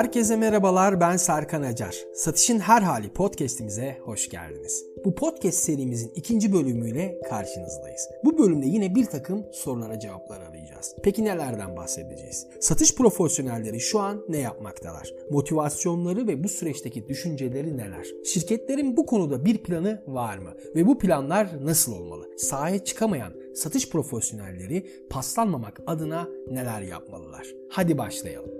Herkese merhabalar ben Serkan Acar. Satışın Her Hali podcastimize hoş geldiniz. Bu podcast serimizin ikinci bölümüyle karşınızdayız. Bu bölümde yine bir takım sorulara cevaplar arayacağız. Peki nelerden bahsedeceğiz? Satış profesyonelleri şu an ne yapmaktalar? Motivasyonları ve bu süreçteki düşünceleri neler? Şirketlerin bu konuda bir planı var mı? Ve bu planlar nasıl olmalı? Sahaya çıkamayan satış profesyonelleri paslanmamak adına neler yapmalılar? Hadi başlayalım.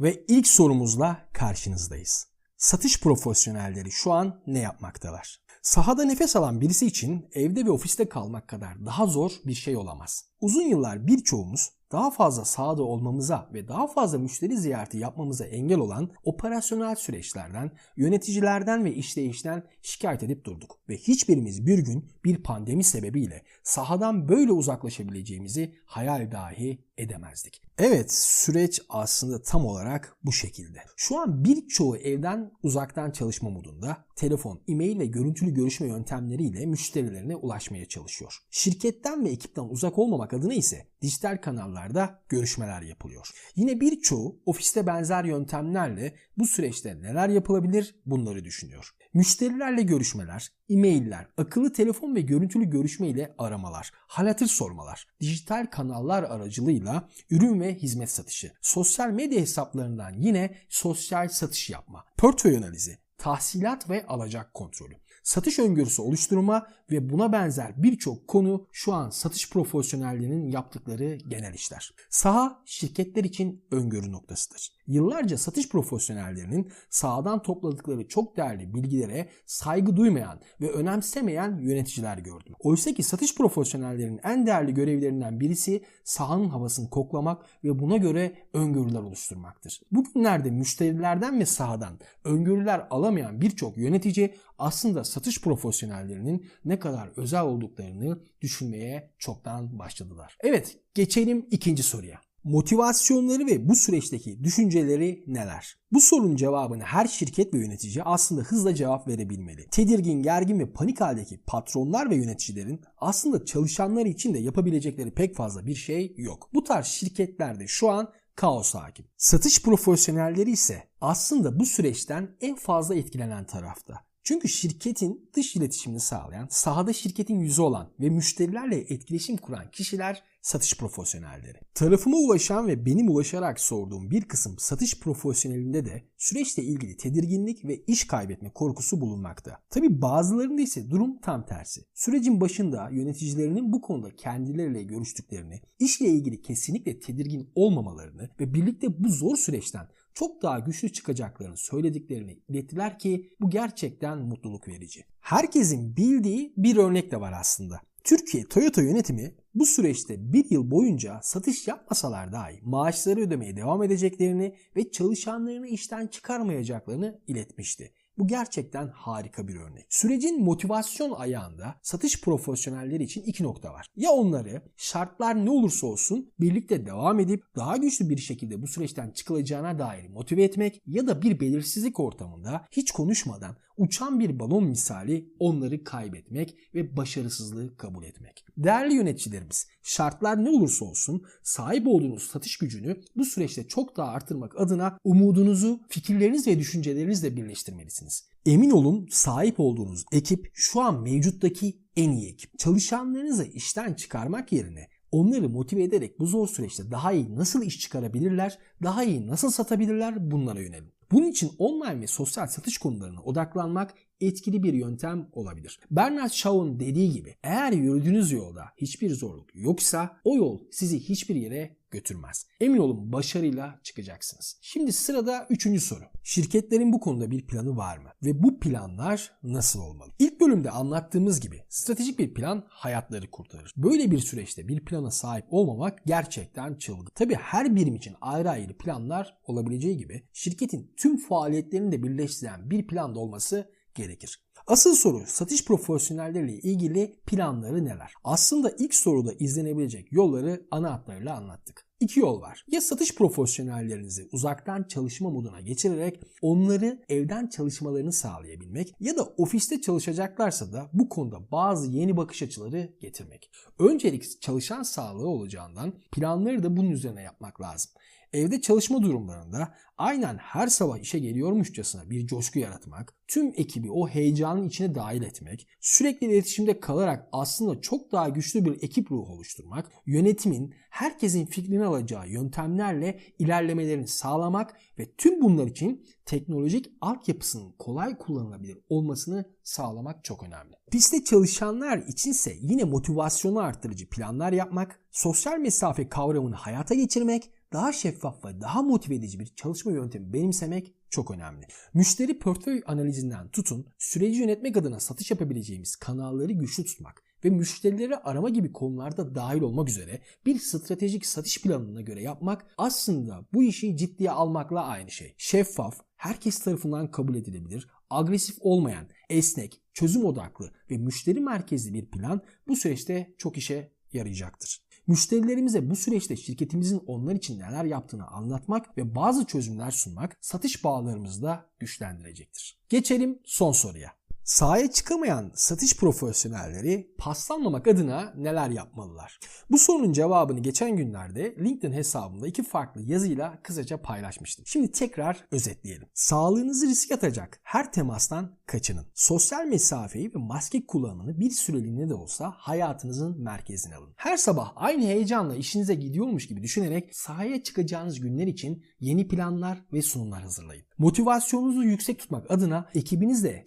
Ve ilk sorumuzla karşınızdayız. Satış profesyonelleri şu an ne yapmaktalar? Sahada nefes alan birisi için evde ve ofiste kalmak kadar daha zor bir şey olamaz. Uzun yıllar birçoğumuz daha fazla sahada olmamıza ve daha fazla müşteri ziyareti yapmamıza engel olan operasyonel süreçlerden, yöneticilerden ve işleyişten şikayet edip durduk. Ve hiçbirimiz bir gün bir pandemi sebebiyle sahadan böyle uzaklaşabileceğimizi hayal dahi edemezdik. Evet süreç aslında tam olarak bu şekilde. Şu an birçoğu evden uzaktan çalışma modunda telefon, e-mail ve görüntülü görüşme yöntemleriyle müşterilerine ulaşmaya çalışıyor. Şirketten ve ekipten uzak olmamak adına ise dijital kanallarda görüşmeler yapılıyor. Yine birçoğu ofiste benzer yöntemlerle bu süreçte neler yapılabilir bunları düşünüyor. Müşterilerle görüşmeler, e-mailler, akıllı telefon ve görüntülü görüşme ile aramalar, halatır sormalar, dijital kanallar aracılığıyla ürün ve hizmet satışı, sosyal medya hesaplarından yine sosyal satış yapma, portföy analizi, tahsilat ve alacak kontrolü satış öngörüsü oluşturma ve buna benzer birçok konu şu an satış profesyonellerinin yaptıkları genel işler. Saha şirketler için öngörü noktasıdır. Yıllarca satış profesyonellerinin sahadan topladıkları çok değerli bilgilere saygı duymayan ve önemsemeyen yöneticiler gördüm. Oysa ki satış profesyonellerinin en değerli görevlerinden birisi sahanın havasını koklamak ve buna göre öngörüler oluşturmaktır. Bugünlerde müşterilerden ve sahadan öngörüler alamayan birçok yönetici aslında satış profesyonellerinin ne kadar özel olduklarını düşünmeye çoktan başladılar. Evet, geçelim ikinci soruya. Motivasyonları ve bu süreçteki düşünceleri neler? Bu sorunun cevabını her şirket ve yönetici aslında hızla cevap verebilmeli. Tedirgin, gergin ve panik haldeki patronlar ve yöneticilerin aslında çalışanlar için de yapabilecekleri pek fazla bir şey yok. Bu tarz şirketlerde şu an kaos hakim. Satış profesyonelleri ise aslında bu süreçten en fazla etkilenen tarafta. Çünkü şirketin dış iletişimini sağlayan, sahada şirketin yüzü olan ve müşterilerle etkileşim kuran kişiler satış profesyonelleri. Tarafıma ulaşan ve benim ulaşarak sorduğum bir kısım satış profesyonelinde de süreçle ilgili tedirginlik ve iş kaybetme korkusu bulunmakta. Tabi bazılarında ise durum tam tersi. Sürecin başında yöneticilerinin bu konuda kendileriyle görüştüklerini, işle ilgili kesinlikle tedirgin olmamalarını ve birlikte bu zor süreçten çok daha güçlü çıkacaklarını söylediklerini ilettiler ki bu gerçekten mutluluk verici. Herkesin bildiği bir örnek de var aslında. Türkiye Toyota yönetimi bu süreçte bir yıl boyunca satış yapmasalar dahi maaşları ödemeye devam edeceklerini ve çalışanlarını işten çıkarmayacaklarını iletmişti. Bu gerçekten harika bir örnek. Sürecin motivasyon ayağında satış profesyonelleri için iki nokta var. Ya onları şartlar ne olursa olsun birlikte devam edip daha güçlü bir şekilde bu süreçten çıkılacağına dair motive etmek ya da bir belirsizlik ortamında hiç konuşmadan uçan bir balon misali onları kaybetmek ve başarısızlığı kabul etmek. Değerli yöneticilerimiz, şartlar ne olursa olsun sahip olduğunuz satış gücünü bu süreçte çok daha artırmak adına umudunuzu fikirleriniz ve düşüncelerinizle birleştirmelisiniz. Emin olun sahip olduğunuz ekip şu an mevcuttaki en iyi ekip. Çalışanlarınızı işten çıkarmak yerine onları motive ederek bu zor süreçte daha iyi nasıl iş çıkarabilirler, daha iyi nasıl satabilirler bunlara yönelin. Bunun için online ve sosyal satış konularına odaklanmak etkili bir yöntem olabilir. Bernard Shaw'un dediği gibi eğer yürüdüğünüz yolda hiçbir zorluk yoksa o yol sizi hiçbir yere götürmez. Emin olun başarıyla çıkacaksınız. Şimdi sırada üçüncü soru. Şirketlerin bu konuda bir planı var mı? Ve bu planlar nasıl olmalı? İlk bölümde anlattığımız gibi stratejik bir plan hayatları kurtarır. Böyle bir süreçte bir plana sahip olmamak gerçekten çılgın. Tabi her birim için ayrı ayrı planlar olabileceği gibi şirketin tüm faaliyetlerini de birleştiren bir planda olması gerekir. Asıl soru satış profesyonelleriyle ilgili planları neler? Aslında ilk soruda izlenebilecek yolları ana hatlarıyla anlattık. İki yol var. Ya satış profesyonellerinizi uzaktan çalışma moduna geçirerek onları evden çalışmalarını sağlayabilmek ya da ofiste çalışacaklarsa da bu konuda bazı yeni bakış açıları getirmek. Öncelik çalışan sağlığı olacağından planları da bunun üzerine yapmak lazım. Evde çalışma durumlarında aynen her sabah işe geliyormuşçasına bir coşku yaratmak, tüm ekibi o heyecanın içine dahil etmek, sürekli iletişimde kalarak aslında çok daha güçlü bir ekip ruhu oluşturmak, yönetimin herkesin fikrini alacağı yöntemlerle ilerlemelerini sağlamak ve tüm bunlar için teknolojik altyapısının kolay kullanılabilir olmasını sağlamak çok önemli. Piste çalışanlar içinse yine motivasyonu arttırıcı planlar yapmak, sosyal mesafe kavramını hayata geçirmek, daha şeffaf ve daha motive edici bir çalışma yöntemi benimsemek çok önemli. Müşteri portföy analizinden tutun, süreci yönetmek adına satış yapabileceğimiz kanalları güçlü tutmak ve müşterileri arama gibi konularda dahil olmak üzere bir stratejik satış planına göre yapmak aslında bu işi ciddiye almakla aynı şey. Şeffaf, herkes tarafından kabul edilebilir, agresif olmayan, esnek, çözüm odaklı ve müşteri merkezli bir plan bu süreçte çok işe yarayacaktır. Müşterilerimize bu süreçte şirketimizin onlar için neler yaptığını anlatmak ve bazı çözümler sunmak satış bağlarımızı da güçlendirecektir. Geçelim son soruya. Sahaya çıkamayan satış profesyonelleri paslanmamak adına neler yapmalılar? Bu sorunun cevabını geçen günlerde LinkedIn hesabımda iki farklı yazıyla kısaca paylaşmıştım. Şimdi tekrar özetleyelim. Sağlığınızı riske atacak her temastan kaçının. Sosyal mesafeyi ve maske kullanımını bir süreliğine de olsa hayatınızın merkezine alın. Her sabah aynı heyecanla işinize gidiyormuş gibi düşünerek sahaya çıkacağınız günler için yeni planlar ve sunumlar hazırlayın. Motivasyonunuzu yüksek tutmak adına ekibinizle,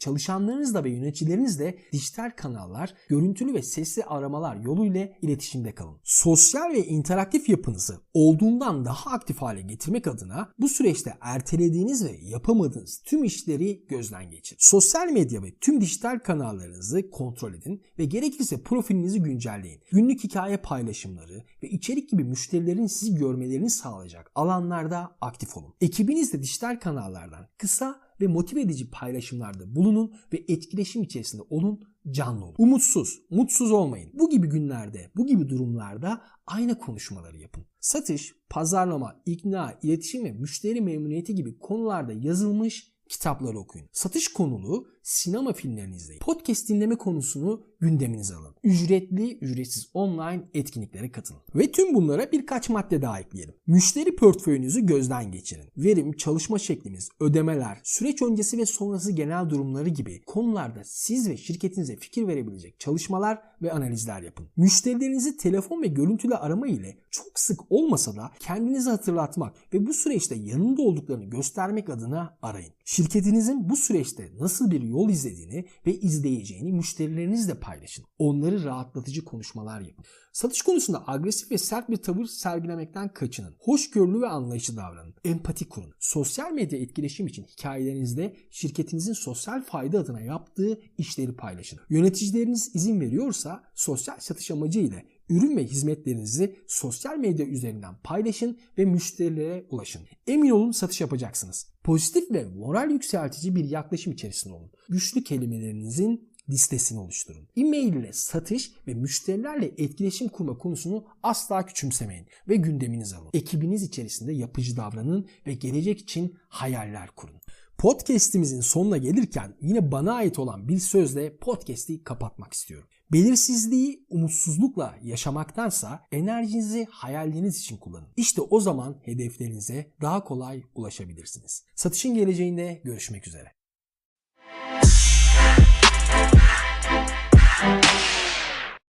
çalışanlarınızla ve yöneticilerinizle dijital kanallar, görüntülü ve sesli aramalar yoluyla iletişimde kalın. Sosyal ve interaktif yapınızı olduğundan daha aktif hale getirmek adına bu süreçte ertelediğiniz ve yapamadığınız tüm işleri gözden geçirin. Sosyal medya ve tüm dijital kanallarınızı kontrol edin ve gerekirse profilinizi güncelleyin. Günlük hikaye paylaşımları ve içerik gibi müşterilerin sizi görmelerini sağlayacak alanlarda aktif olun. Ekibinizle dijital kanallardan kısa ve motive edici paylaşımlarda bulunun ve etkileşim içerisinde olun, canlı olun. Umutsuz, mutsuz olmayın. Bu gibi günlerde, bu gibi durumlarda aynı konuşmaları yapın. Satış, pazarlama, ikna, iletişim ve müşteri memnuniyeti gibi konularda yazılmış kitapları okuyun. Satış konulu sinema filmlerini izleyin. Podcast dinleme konusunu gündeminize alın. Ücretli, ücretsiz online etkinliklere katılın. Ve tüm bunlara birkaç madde daha ekleyelim. Müşteri portföyünüzü gözden geçirin. Verim, çalışma şekliniz, ödemeler, süreç öncesi ve sonrası genel durumları gibi konularda siz ve şirketinize fikir verebilecek çalışmalar ve analizler yapın. Müşterilerinizi telefon ve görüntülü arama ile çok sık olmasa da kendinizi hatırlatmak ve bu süreçte yanında olduklarını göstermek adına arayın. Şirketinizin bu süreçte nasıl bir yol izlediğini ve izleyeceğini müşterilerinizle paylaşın. Onları rahatlatıcı konuşmalar yapın. Satış konusunda agresif ve sert bir tavır sergilemekten kaçının. Hoşgörülü ve anlayıcı davranın. Empati kurun. Sosyal medya etkileşim için hikayelerinizde şirketinizin sosyal fayda adına yaptığı işleri paylaşın. Yöneticileriniz izin veriyorsa sosyal satış amacı ile ürün ve hizmetlerinizi sosyal medya üzerinden paylaşın ve müşterilere ulaşın. Emin olun satış yapacaksınız. Pozitif ve moral yükseltici bir yaklaşım içerisinde olun. Güçlü kelimelerinizin listesini oluşturun. E-mail ile satış ve müşterilerle etkileşim kurma konusunu asla küçümsemeyin ve gündeminize alın. Ekibiniz içerisinde yapıcı davranın ve gelecek için hayaller kurun. Podcast'imizin sonuna gelirken yine bana ait olan bir sözle podcast'i kapatmak istiyorum. Belirsizliği umutsuzlukla yaşamaktansa enerjinizi hayalleriniz için kullanın. İşte o zaman hedeflerinize daha kolay ulaşabilirsiniz. Satışın geleceğinde görüşmek üzere.